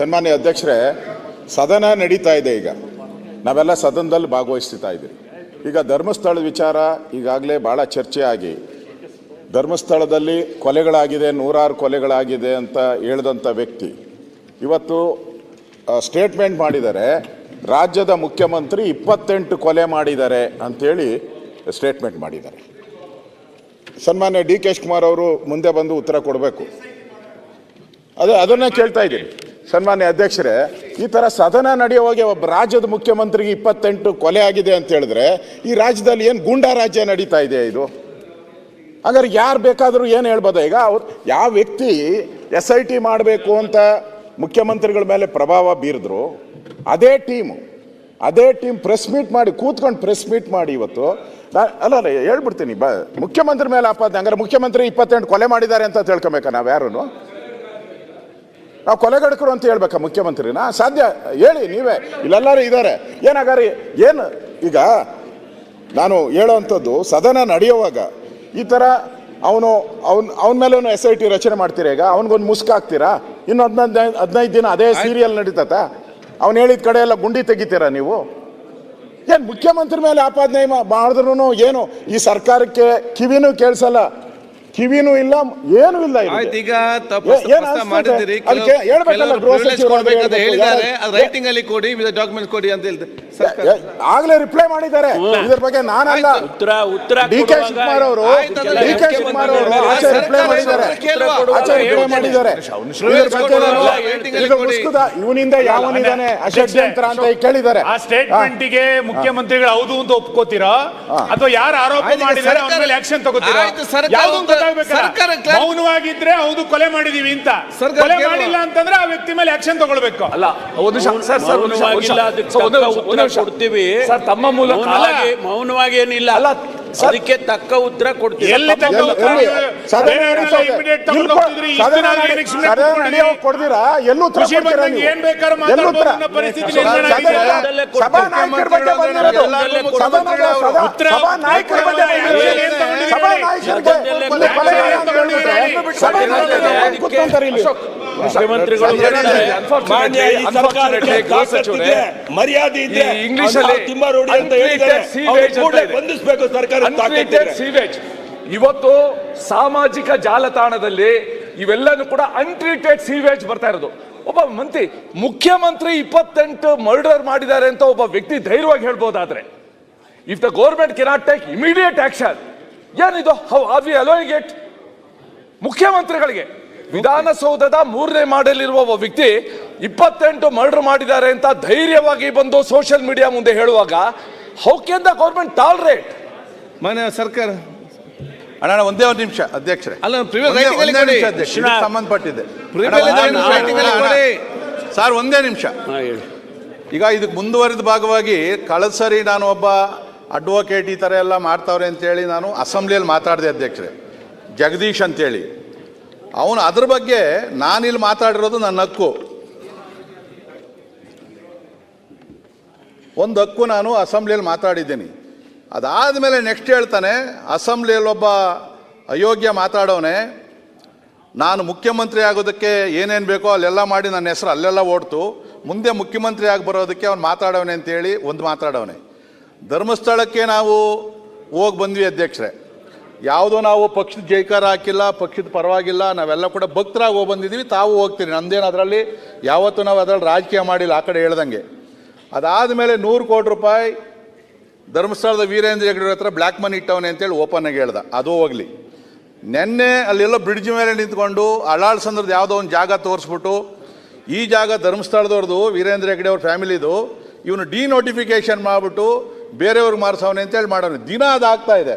ಸನ್ಮಾನ್ಯ ಅಧ್ಯಕ್ಷರೇ, ಸದನ ನಡೀತಾ ಇದೆ ಈಗ. ನಾವೆಲ್ಲ ಸದನದಲ್ಲಿ ಭಾಗವಹಿಸ್ತಾ ಇದ್ದೀವಿ. ಈಗ ಧರ್ಮಸ್ಥಳದ ವಿಚಾರ ಈಗಾಗಲೇ ಭಾಳ ಚರ್ಚೆ ಆಗಿ. ಧರ್ಮಸ್ಥಳದಲ್ಲಿ ಕೊಲೆಗಳಾಗಿದೆ, ನೂರಾರು ಕೊಲೆಗಳಾಗಿದೆ ಅಂತ ಹೇಳಿದಂಥ ವ್ಯಕ್ತಿ. ಇವತ್ತು ಸ್ಟೇಟ್ಮೆಂಟ್ ಮಾಡಿದರೆ, ರಾಜ್ಯದ ಮುಖ್ಯಮಂತ್ರಿ ಇಪ್ಪತ್ತೆಂಟು ಕೊಲೆ ಮಾಡಿದ್ದಾರೆ ಅಂಥೇಳಿ ಸ್ಟೇಟ್ಮೆಂಟ್ ಮಾಡಿದ್ದಾರೆ. ಸನ್ಮಾನ್ಯ ಡಿ ಕೆ ಕುಮಾರ್ ಅವರು ಮುಂದೆ ಬಂದು ಉತ್ತರ ಕೊಡಬೇಕು. ಅದೇ, ಅದನ್ನೇ ಕೇಳ್ತಾ ಇದ್ದೀನಿ. ಸನ್ಮಾನ್ಯ ಅಧ್ಯಕ್ಷರೇ, ಈ ಥರ ಸದನ ನಡೆಯುವಾಗೆ ಒಬ್ಬ ರಾಜ್ಯದ ಮುಖ್ಯಮಂತ್ರಿಗೆ ಇಪ್ಪತ್ತೆಂಟು ಕೊಲೆ ಆಗಿದೆ ಅಂತ ಹೇಳಿದ್ರೆ, ಈ ರಾಜ್ಯದಲ್ಲಿ ಏನು ಗೂಂಡಾ ರಾಜ್ಯ ನಡೀತಾ ಇದೆ ಇದು? ಹಾಗಾದ್ರೆ ಯಾರು ಬೇಕಾದರೂ ಏನು ಹೇಳ್ಬೋದು ಈಗ? ಅವ್ರು ಯಾವ ವ್ಯಕ್ತಿ ಎಸ್ ಐ ಟಿ ಮಾಡಬೇಕು ಅಂತ ಮುಖ್ಯಮಂತ್ರಿಗಳ ಮೇಲೆ ಪ್ರಭಾವ ಬೀರಿದ್ರು, ಅದೇ ಟೀಮು, ಅದೇ ಟೀಮ್ ಪ್ರೆಸ್ ಮೀಟ್ ಮಾಡಿ, ಕೂತ್ಕೊಂಡು ಪ್ರೆಸ್ ಮೀಟ್ ಮಾಡಿ ಇವತ್ತು ಅಲ್ಲ ಅಲ್ಲ, ಹೇಳ್ಬಿಡ್ತೀನಿ, ಬ ಮುಖ್ಯಮಂತ್ರಿ ಮೇಲೆ ಆಪಾದನೆ, ಹಂಗಾರೆ ಮುಖ್ಯಮಂತ್ರಿ ಇಪ್ಪತ್ತೆಂಟು ಕೊಲೆ ಮಾಡಿದ್ದಾರೆ ಅಂತ ತಿಳ್ಕೊಬೇಕಾ ನಾವು ಯಾರು ನಾವು ಕೊಲೆಗಡಕರು ಅಂತ ಹೇಳ್ಬೇಕಾ ಮುಖ್ಯಮಂತ್ರಿನ? ಸಾಧ್ಯ ಹೇಳಿ ನೀವೇ. ಇಲ್ಲೆಲ್ಲರೂ ಇದ್ದಾರೆ. ಏನಾಗಾರಿ? ಏನು? ಈಗ ನಾನು ಹೇಳೋವಂಥದ್ದು ಸದನ ನಡೆಯುವಾಗ ಈ ಥರ ಅವನು ಅವ್ನ ಅವನ ಮೇಲೂ ಎಸ್ ಐ ಟಿ ರಚನೆ ಮಾಡ್ತೀರಾ ಈಗ? ಅವನಿಗೊಂದು ಮುಸ್ಕ್ ಹಾಕ್ತೀರಾ? ಇನ್ನು ಹದಿನೈದು ಹದಿನೈದು ದಿನ ಅದೇ ಸೀರಿಯಲ್ ನಡೀತತ ಅವ್ನು ಹೇಳಿದ ಕಡೆ ಎಲ್ಲ ಗುಂಡಿ ತೆಗಿತೀರಾ ನೀವು? ಏನು ಮುಖ್ಯಮಂತ್ರಿ ಮೇಲೆ ಆಪಾದನೆ ಮಾಡಿದ್ರು ಏನು? ಈ ಸರ್ಕಾರಕ್ಕೆ ಕಿವಿನೂ ಕೇಳಿಸಲ್ಲ. ಕಿವಿನೂ ಇಲ್ಲ ಏನು ಇಲ್ಲ ಆಯ್ತು ಈಗ ತಪ್ಪು ಏನ್ ಮಾಡಿದ್ದೀರಿ. ಗೃಹ ಸಚಿವರು ಕೊಡ್ಬೇಕಂತ ಹೇಳಿದ್ದಾರೆ ಅದು ರೈಟಿಂಗ್ ಅಲ್ಲಿ ಕೊಡಿ ಡಾಕ್ಯುಮೆಂಟ್ ಕೊಡಿ ಅಂತ ಏ- ಆಗ್ಲೇ ರಿಪ್ಲೈ ಮಾಡಿದ್ದಾರೆ. ಇದ್ರ ಬಗ್ಗೆ ನಾನಲ್ಲ. ಉತ್ತರ ಉತ್ತರ ಡಿ ಕೆ ಶಿವಕುಮಾರ್ ಅವರು ಡಿ ಕೆ ಶಿವಕುಮಾರ್ ಅವರು ಆಚೆ ರಿಪ್ಲೈ ಮಾಡಿದ್ದಾರೆ. ಆಚೆ ರಿಪ್ಲೈ ಮಾಡಿದ್ದಾರೆ. ಇದ್ರ ಬಗ್ಗೆ ನಾನು ಇದು ಮುಸ್ಕುದ ಇವನಿಂದ ಯಾವನಿದ್ದಾನೆ ಅಷಡ್ಯಂತ್ರ ಅಂತ ಕೇಳಿದ್ದಾರೆ. ಆ ಸ್ಟೇಟ್ಮೆಂಟ್ಗೆ ಮುಖ್ಯಮಂತ್ರಿಗಳು ಹೌದು ಅಂತ ಒಪ್ಕೋತೀರಾ? ಅಥವಾ ಯಾರು ಆರೋಪ ಮಾಡಿದ್ದಾರೆ ಅವ್ರ ಮೇಲೆ ಆಕ್ಷನ್ ತಗೋತೀರಾ? ಮೌನವಾಗಿದ್ರೆ ಹೌದು ಕೊಲೆ ಮಾಡಿದೀವಿ ಅಂತ. ಕೊಲೆ ಮಾಡಿಲ್ಲ ಅಂತಂದ್ರೆ ಆ ವ್ಯಕ್ತಿ ಮೇಲೆ ಆಕ್ಷನ್ ತಗೊಳ್ಬೇಕು. ಅಲ್ಲ ಒಂದು ಸರ್ ಸರ್ ನಿಮಿಷ. ಕೊಡ್ತೀವಿ ಸರ್ ತಮ್ಮ ಮೂಲಕ ಮೌನವಾಗಿ ಮೌನವಾಗಿ ಏನಿಲ್ಲ ಅಲ್ಲ, ಸರ್- ಅದಕ್ಕೆ ತಕ್ಕ ಉತ್ತರ ಕೊಡ್ತೀವಿ ಎಲ್ಲಿ ತಕ್ಕ ಉತ್ತರ immediate ತಗೊಂಡು ಹೋಗ್ತಿದ್ರಿ, ಇಷ್ಟು ದಿನ ಏನಕ್ಕೆ ಸುಮ್ನೆ ಕೂತ್ಕೊಂಡಿರಿ? ಕೊಡ್ದಿರಾ ಎಲ್ಲೂ ಉತ್ತರ ಕೊಡ್ತೀರಾ ನೀವು? ಏನ್ ಬೇಕಾದ್ರೂ ಎಲ್ಲೂ ಉತ್ತರ? ಪರಿಸ್ಥಿತಿ ನಿರ್ಮಾಣ ಆಗಿದೆ. ಸದನ- ಬಗ್ಗೆ ಬಂದಿರೋದು. ಸದಾ- ಉತ್ತರ ಬಗ್ಗೆ ಬಂದಿರೋದು. ಏನ್ ತಗೊಂಡಿದ್ದೀರಿ? ಈ ಇಂಗ್ಲಿಷ್ ಅಲ್ಲಿ ತಿಮ್ಮಾರೋಡಿ ಅಂತ ಹೇಳಿದ್ದಾರೆ. ಅಂತ ಇದೆ. ಬಂಧಿಸಬೇಕು ಸರ್ಕಾರ sewage. ಇವತ್ತು ಸಾಮಾಜಿಕ ಜಾಲತಾಣದಲ್ಲಿ ಇವೆಲ್ಲನೂ ಕೂಡ ಅನ್ಟ್ರೀಟೆಡ್ ಸೀವೇಜ್ ಬರ್ತಾ ಇರೋದು. ಒಬ್ಬ ಮಂತ್ರಿ ಮುಖ್ಯಮಂತ್ರಿ ಇಪ್ಪತ್ತೆಂಟು ಮರ್ಡರ್ ಮಾಡಿದ್ದಾರೆ ಅಂತ ಒಬ್ಬ ವ್ಯಕ್ತಿ ಧೈರ್ಯವಾಗಿ ಹೇಳ್ಬೋದಾದ್ರೆ. If the government cannot take immediate action ಏನಿದು? How are we allowing it ಮುಖ್ಯಮಂತ್ರಿಗಳಿಗೆ. ವಿಧಾನಸೌಧದ ಮೂರನೇ ಮಾಡಲಿರುವ ಒಬ್ಬ ವ್ಯಕ್ತಿ ಇಪ್ಪತ್ತೆಂಟು ಮರ್ಡರ್ ಮಾಡಿದ್ದಾರೆ ಅಂತ ಧೈರ್ಯವಾಗಿ ಬಂದು ಸೋಷಿಯಲ್ ಮೀಡಿಯಾ ಮುಂದೆ ಹೇಳುವಾಗ how can the government tolerate ಮನೆ ಸರ್ಕಾರ. ಅಣ್ಣ ಒಂದೇ ಒಂದು ನಿಮಿಷ ಅಧ್ಯಕ್ಷರೇ. ಅಲ್ಲ, previous ಒಂದೇ- writing ಅಲ್ಲಿ ಒಂದೇ ಕೊಡಿ. ನಿಮಿಷ ಅಧ್ಯಕ್ಷ ಇದಕ್ಕೆ ಸಂಬಂಧಪಟ್ಟಿದೆ ಅಣ್ಣ, ಒಂದೇ ನಿಮಿಷ. writing ಅಲ್ಲಿ ಅಣ್ಣ, ಕೊಡಿ. ಸರ್ ಒಂದೇ ನಿಮಿಷ. ಹೇಳಿ. ಈಗ ಇದಕ್ಕೆ ಮುಂದುವರಿದ ಭಾಗವಾಗಿ ಕಳೆದ ಸರಿ ನಾನು ಒಬ್ಬ ಅಡ್ವೊಕೇಟ್ ಈ ಥರ ಎಲ್ಲ ಮಾಡ್ತಾವ್ರೆ ಅಂತೇಳಿ ನಾನು ಅಸೆಂಬ್ಲಿಯಲ್ಲಿ ಮಾತಾಡಿದೆ ಅಧ್ಯಕ್ಷರೇ. ಜಗದೀಶ್ ಅಂತೇಳಿ. ಅವನು ಅದ್ರ ಬಗ್ಗೆ ನಾನಿಲ್ಲಿ ಮಾತಾಡಿರೋದು ನನ್ನ ಹಕ್ಕು. ಒಂದು ಹಕ್ಕು ನಾನು ಅಸೆಂಬ್ಲಿಯಲ್ಲಿ ಮಾತಾಡಿದ್ದೀನಿ. ಅದಾದ ಮೇಲೆ ನೆಕ್ಸ್ಟ್ ಹೇಳ್ತಾನೆ, ಅಸೆಂಬ್ಲಿಯಲ್ಲಿ ಒಬ್ಬ ಅಯೋಗ್ಯ ಮಾತಾಡೋನೆ, ನಾನು ಮುಖ್ಯಮಂತ್ರಿ ಆಗೋದಕ್ಕೆ ಏನೇನು ಬೇಕೋ ಅಲ್ಲೆಲ್ಲ ಮಾಡಿ ನನ್ನ ಹೆಸರು ಅಲ್ಲೆಲ್ಲ ಓಡ್ತು, ಮುಂದೆ ಮುಖ್ಯಮಂತ್ರಿ ಆಗಿ ಬರೋದಕ್ಕೆ ಅವ್ನು ಮಾತಾಡೋನೆ ಅಂತೇಳಿ ಒಂದು ಮಾತಾಡೋವನೆ ಧರ್ಮಸ್ಥಳಕ್ಕೆ ನಾವು ಹೋಗಿ ಬಂದ್ವಿ ಅಧ್ಯಕ್ಷರೇ. ಯಾವುದೋ ನಾವು ಪಕ್ಷದ ಜೈಕಾರ ಹಾಕಿಲ್ಲ, ಪಕ್ಷದ ಪರವಾಗಿಲ್ಲ, ನಾವೆಲ್ಲ ಕೂಡ ಭಕ್ತರಾಗಿ ಹೋಗಿ ಬಂದಿದ್ದೀವಿ, ತಾವು ಹೋಗ್ತೀರಿ. ನಂದೇನು ಅದರಲ್ಲಿ ಯಾವತ್ತೂ ನಾವು ಅದರಲ್ಲಿ ರಾಜಕೀಯ ಮಾಡಿಲ್ಲ, ಆ ಕಡೆ ಹೇಳ್ದಂಗೆ. ಅದಾದಮೇಲೆ ನೂರು ಕೋಟಿ ರೂಪಾಯಿ ಧರ್ಮಸ್ಥಳದ ವೀರೇಂದ್ರ ಹೆಗ್ಗಡೆ ಹತ್ರ ಬ್ಲ್ಯಾಕ್ ಮನಿ ಇಟ್ಟವನೆ ಅಂತೇಳಿ ಓಪನ್ ಆಗಿ ಹೇಳ್ದ. ಅದು ಹೋಗಲಿ. ನೆನ್ನೆ ಅಲ್ಲೆಲ್ಲ ಬ್ರಿಡ್ಜ್ ಮೇಲೆ ನಿಂತ್ಕೊಂಡು ಅಳಾಳ್ ಸಂದ್ರದ ಯಾವುದೋ ಒಂದು ಜಾಗ ತೋರಿಸ್ಬಿಟ್ಟು, ಈ ಜಾಗ ಧರ್ಮಸ್ಥಳದವ್ರದ್ದು ವೀರೇಂದ್ರ ಹೆಗ್ಡೆ ಅವ್ರ ಫ್ಯಾಮಿಲಿದು, ಇವನು ಡಿ ನೋಟಿಫಿಕೇಶನ್ ಮಾಡಿಬಿಟ್ಟು ಬೇರೆಯವ್ರಿಗೆ ಮಾರಿಸವನೆ ಅಂತೇಳಿ ಮಾಡೋನು ದಿನ ಅದಾಗ್ತಾ ಇದೆ.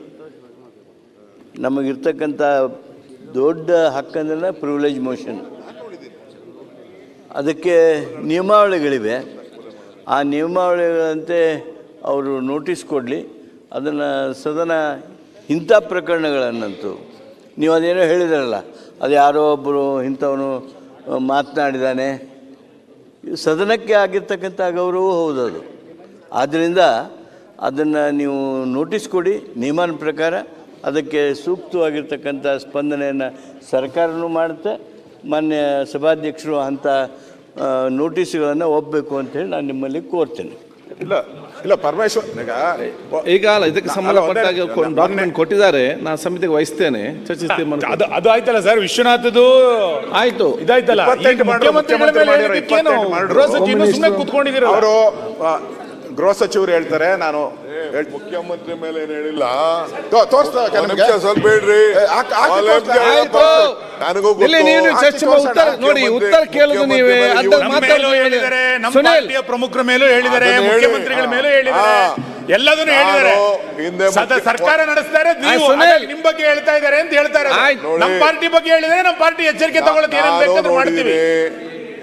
ನಮಗಿರ್ತಕ್ಕಂಥ ದೊಡ್ಡ ಹಕ್ಕಂದ್ರೆ ಪ್ರಿವಿಲೇಜ್ ಮೋಷನ್ ಅದಕ್ಕೆ ನಿಯಮಾವಳಿಗಳಿವೆ. ಆ ನಿಯಮಾವಳಿಗಳಂತೆ ಅವರು ನೋಟಿಸ್ ಕೊಡಲಿ. ಅದನ್ನು ಸದನ ಇಂಥ ಪ್ರಕರಣಗಳನ್ನಂತೂ. ನೀವು ಅದೇನೋ ಹೇಳಿದ್ರಲ್ಲ, ಅದು ಯಾರೋ ಒಬ್ಬರು ಇಂಥವನು ಮಾತನಾಡಿದ್ದಾನೆ ಸದನಕ್ಕೆ ಆಗಿರ್ತಕ್ಕಂಥ ಗೌರವ ಹೌದು ಅದು ಆದ್ದರಿಂದ ಅದನ್ನು ನೀವು ನೋಟಿಸ್ ಕೊಡಿ, ನಿಯಮನ ಪ್ರಕಾರ. ಅದಕ್ಕೆ ಸೂಕ್ತವಾಗಿರ್ತಕ್ಕಂಥ ಸ್ಪಂದನೆಯನ್ನು ಸರ್ಕಾರನೂ ಮಾಡುತ್ತೆ. ಮಾನ್ಯ ಸಭಾಧ್ಯಕ್ಷರು ಅಂಥ ನೋಟಿಸ್ಗಳನ್ನು ಒಪ್ಪಬೇಕು ಅಂತೇಳಿ ನಾನು ನಿಮ್ಮಲ್ಲಿ ಕೋರ್ತೇನೆ. ಇಲ್ಲ ಇಲ್ಲ ಪರಮೇಶ್ವರ್ ಈಗ ಈಗ ಅಲ್ಲ ಇದಕ್ಕೆ ಸಂಬಂಧ ಡಾಕ್ಯುಮೆಂಟ್ ಕೊಟ್ಟಿದ್ದಾರೆ ನಾನು ಸಮಿತಿಗೆ ವಹಿಸ್ತೇನೆ. ಚರ್ಚಿಸ್ತೇನೆ ಅದು ಅದು ಆಯ್ತಲ್ಲ ಸರ್ ವಿಶ್ವನಾಥದು ಆಯ್ತು. ಇದಾಯ್ತಲ್ಲ ಮುಖ್ಯಮಂತ್ರಿಗಳ ಮೇಲೆ ಕೂತ್ಕೊಂಡಿದ್ದೀರಲ್ಲ? ಅವರು ಗೃಹ ಸಚಿವರು ಹೇಳ್ತಾರೆ ನಾನು ಮುಖ್ಯಮಂತ್ರಿ ಮೇಲೆ ಏನು ಹೇಳಿಲ್ಲ? ತೋರಿಸ್ತಾ ಸ್ವಲ್ಪ ಹೇಳ್ರಿ. ನನಗೂ. ಉತ್ತರ ನೋಡಿ ಉತ್ತರ ಕೇಳೋದು ನೀವೇ. ನಮ್ಮ ಪಾರ್ಟಿಯ ಪ್ರಮುಖರ ಮೇಲೂ ಹೇಳಿದ್ದಾರೆ. ಹೇಳಿ. ಮುಖ್ಯಮಂತ್ರಿಗಳ ಮೇಲೂ ಹೇಳಿದ್ದಾರೆ. ಎಲ್ಲದನ್ನು ಹೇಳಿದ್ದಾರೆ. ಸರ್ಕಾರ ನಡೆಸ್ತಾರೆ. ನೀವು ನಿಮ್ ಬಗ್ಗೆ ಹೇಳ್ತಾ ಇದ್ದಾರೆ ಅಂತ ಹೇಳ್ತಾರೆ. ನಮ್ಮ ಪಾರ್ಟಿ ಬಗ್ಗೆ ಹೇಳಿದ್ರೆ ನಮ್ಮ ಪಾರ್ಟಿ ಎಚ್ಚರಿಕೆ ತಗೊಳ್ಳೋದು ಏನೇನ್ ನಾನು ಬೇಕಾದ್ರೂ ಮಾಡ್ತೀವಿ.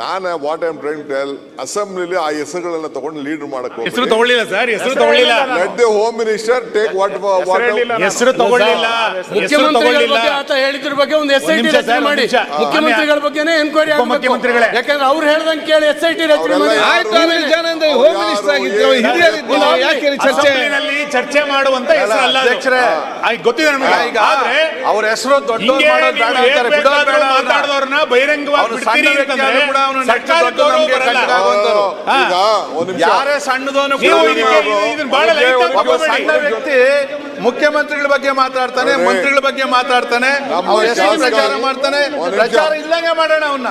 ನಾನು ವಾಟ್ ಐಮ್ ಟ್ರೈನ್ ಟೆಲ್ ಅಸೆಂಬ್ಲಿಲಿ ಆ ಹೆಸರುಗಳನ್ನ ತಗೊಂಡು ಲೀಡರ್ ಮಾಡಕ್ ಹೆಸರು ತಗೊಳ್ಳಿಲ್ಲ ಸರ್ ಹೆಸರು ತಗೊಳ್ಳಿಲ್ಲ. Let the home minister take what ಹೆಸರು ತಗೊಳ್ಳಿಲ್ಲ. ಹೆಸರು ಮುಖ್ಯಮಂತ್ರಿಗಳ ತಗೊಳ್ಳಿಲ್ಲ. ಬಗ್ಗೆ ಆತ ಹೇಳಿದ್ರ ಬಗ್ಗೆ ಒಂದು ಎಸ್ ಐ ಟಿ ರಚನೆ ಮಾಡಿ. ಮುಖ್ಯಮಂತ್ರಿಗಳ ಬಗ್ಗೆನೇ ಎನ್ಕ್ವೈರಿ ಆಗಬೇಕು? ಉಪಮುಖ್ಯಮಂತ್ರಿಗಳೇ. ಯಾಕಂದ್ರೆ ಅವ್ರು ಹೇಳ್ದಂಗೆ ಕೇಳಿ ಎಸ್ ಐ ಟಿ ರಚನೆ ಮಾಡಿ? ಆಯ್ತು ಅನಿಲ್ ಜಾನಂದ ಹೋಮ್ ಮಿನಿಸ್ಟರ್ ಆಗಿದ್ರು ಹಿರಿಯರಿದ್ರು ಯಾಕೆ ಚರ್ಚೆ? ಅಸೆಂಬ್ಲಿನಲ್ಲಿ ಚರ್ಚೆ ಮಾಡುವಂತ ಹೆಸರು ಅಲ್ಲ ಅದು. ಅಧ್ಯಕ್ಷರೇ. ಗೊತ್ತಿದೆ ನಮಗೆ. ಈಗ ಆದ್ರೆ ಅವ್ರ ಹೆಸರು ದೊಡ್ಡ ಮಾಡೋದು ಬೇಡ ಅಂತಾರೆ, ಬಿಡೋದು ಬೇಡ. ಬಹಿರಂಗವಾಗಿ ಅವ್ರು ಬಿಡ್ತೀರಿ ಅಂತಂದ್ರೆ ಕೂಡ ಅವ್ನು ದೊಡ್ಡ ಗೌರವ ಬರಲ್ಲ. ಯಾರೇ ಆಗಿ ಸಣ್ಣ ವ್ಯಕ್ತಿ ಮುಖ್ಯಮಂತ್ರಿಗಳ ಬಗ್ಗೆ ಮಾತಾಡ್ತಾನೆ. ಮಂತ್ರಿಗಳ ಬಗ್ಗೆ ಮಾತಾಡ್ತಾನೆ ಪ್ರಚಾರ ಮಾಡ್ತಾನೆ. ಪ್ರಚಾರ ಇಲ್ಲಂಗೆ ಮಾಡೋಣ ಅವನ್ನ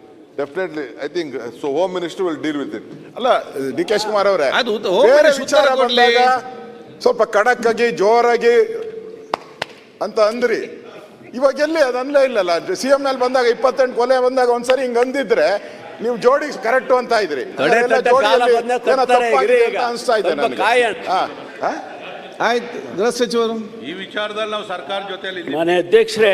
definitely I think so home minister will deal with it ಅಲ್ಲ ಡಿ ಕೆ ಶಿವಕುಮಾರ್ ಅವರೇ ಅದು ಬೇರೆ ವಿಚಾರ ಕೊಡ್ಲಿ. ಬಂದಾಗ ಸ್ವಲ್ಪ ಕಡಕ್ಕಾಗಿ ಆಗಿ ಜೋರಾಗಿ ಅಂತ ಅಂದ್ರಿ ಇವಾಗ ಎಲ್ಲಿ ಅದು ಅನ್ಲೇ ಇಲ್ಲಲ್ಲ ಸಿ ಎಂ ನಲ್ಲಿ ಬಂದಾಗ ಇಪ್ಪತ್ತೆಂಟು ಕೊಲೆ ಬಂದಾಗ ಒಂದ್ಸರಿ ಹಿಂಗ್ ಅಂದಿದ್ರೆ ನೀವು ಜೋಡಿ ಕರೆಕ್ಟ್ ಅಂತ ಇದ್ರಿ ಕಡೆ ಅದೆಲ್ಲ ತಟ್ಟ ಕಾಲ ಜೋಡಿಯಲ್ಲಿ ಬಂದಾಗ ಏನೋ ತಟ್ತಾರೆ ತಪ್ಪಾಗಿದೆ ಇರಿ ಅಂತ ಈಗ. ಇದೆ ಸ್ವಲ್ಪ ನನಗೆ. ಕಾಯೋಣ. ಹಾ, ಹಾ? ಆಯ್ತು ಗೃಹ ಸಚಿವರು ಈ ವಿಚಾರದಲ್ಲಿ ನಾವು ಸರ್ಕಾರ ಜೊತೆಯಲ್ಲಿ ಮನೆ ಅಧ್ಯಕ್ಷರೇ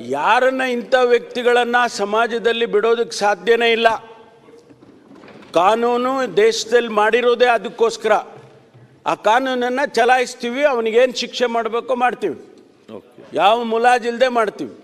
ಯಾರನ್ನ ಇಂಥ ವ್ಯಕ್ತಿಗಳನ್ನ ಸಮಾಜದಲ್ಲಿ ಬಿಡೋದಕ್ಕೆ ಸಾಧ್ಯನೇ ಇಲ್ಲ. ಕಾನೂನು ದೇಶದಲ್ಲಿ ಮಾಡಿರೋದೇ ಅದಕ್ಕೋಸ್ಕರ. ಆ ಕಾನೂನನ್ನು ಚಲಾಯಿಸ್ತೀವಿ ಅವನಿಗೇನು ಶಿಕ್ಷೆ ಮಾಡಬೇಕೋ ಮಾಡ್ತೀವಿ. ಯಾವ ಮುಲಾಜಿಲ್ದೆ ಮಾಡ್ತೀವಿ.